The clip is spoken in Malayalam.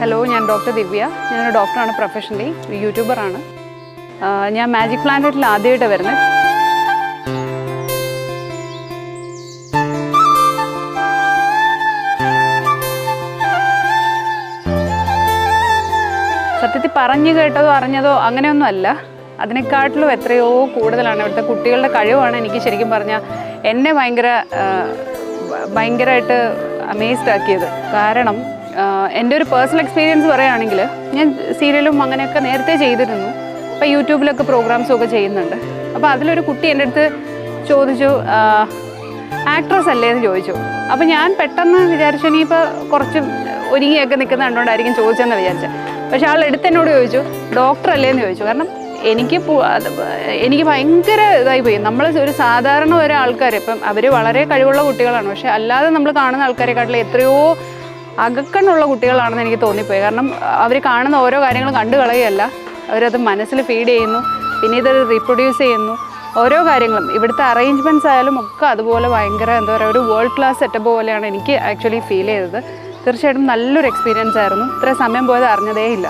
ഹലോ ഞാൻ ഡോക്ടർ ദിവ്യ. ഞാനൊരു ഡോക്ടറാണ് പ്രൊഫഷണലി യൂട്യൂബറാണ് ഞാൻ മാജിക് പ്ലാനറ്റിൽ ആദ്യമായിട്ട് വരുന്നത് സത്യത്തിൽ പറഞ്ഞു കേട്ടതോ അറിഞ്ഞതോ അങ്ങനെയൊന്നും അല്ല. അതിനെക്കാട്ടിലും എത്രയോ കൂടുതലാണ് ഇവിടുത്തെ കുട്ടികളുടെ കഴിവാണ് എനിക്ക് ശരിക്കും പറഞ്ഞാൽ എന്നെ ഭയങ്കര ഭയങ്കരമായിട്ട് അമേസ്ഡ് ആക്കിയത്. കാരണം എന്റെ ഒരു പേഴ്സണൽ എക്സ്പീരിയൻസ് പറയുകയാണെങ്കിൽ ഞാൻ സീരിയലും അങ്ങനെയൊക്കെ നേരത്തെ ചെയ്തിരുന്നു. അപ്പോൾ യൂട്യൂബിലൊക്കെ പ്രോഗ്രാംസും ഒക്കെ ചെയ്യുന്നുണ്ട്. അപ്പോൾ അതിലൊരു കുട്ടി എന്റെ അടുത്ത് ചോദിച്ചു ആക്ട്രസ് അല്ലേ എന്ന് ചോദിച്ചു. അപ്പോൾ ഞാൻ പെട്ടെന്ന് വിചാരിച്ചു ഇനിയിപ്പോൾ കുറച്ച് ഒരുങ്ങിയൊക്കെ നിൽക്കുന്ന കണ്ടുകൊണ്ടായിരിക്കും ചോദിച്ചതെന്ന് വിചാരിച്ചത് പക്ഷേ ആൾ എടുത്ത് എന്നോട് ചോദിച്ചു ഡോക്ടർ അല്ലേ എന്ന് ചോദിച്ചു. കാരണം എനിക്ക് എനിക്ക് ഭയങ്കര ഇതായി പോയി. നമ്മൾ ഒരു സാധാരണ ഒരാൾക്കാർ ഇപ്പം അവർ വളരെ കഴിവുള്ള കുട്ടികളാണ്. പക്ഷെ അല്ലാതെ നമ്മൾ കാണുന്ന ആൾക്കാരെക്കാട്ടിലും എത്രയോ അകക്കണ്ണുള്ള കുട്ടികളാണെന്ന് എനിക്ക് തോന്നിപ്പോയി. കാരണം അവർ കാണുന്ന ഓരോ കാര്യങ്ങളും കണ്ടു കളയുകയല്ല. അവരത് മനസ്സിൽ ഫീഡ് ചെയ്യുന്നു. പിന്നെ ഇത് റീപ്രൊഡ്യൂസ് ചെയ്യുന്നു. ഓരോ കാര്യങ്ങളും. ഇവിടുത്തെ അറേഞ്ച്മെന്റ്സ് ആയാലും ഒക്കെ അതുപോലെ ഭയങ്കര എന്താ പറയുക ഒരു വേൾഡ് ക്ലാസ് സെറ്റപ്പ് പോലെയാണ് എനിക്ക് ആക്ച്വലി ഫീൽ ചെയ്തത്. തീർച്ചയായിട്ടും നല്ലൊരു എക്സ്പീരിയൻസ് ആയിരുന്നു. ഇത്ര സമയം പോയത് അറിഞ്ഞതേ ഇല്ല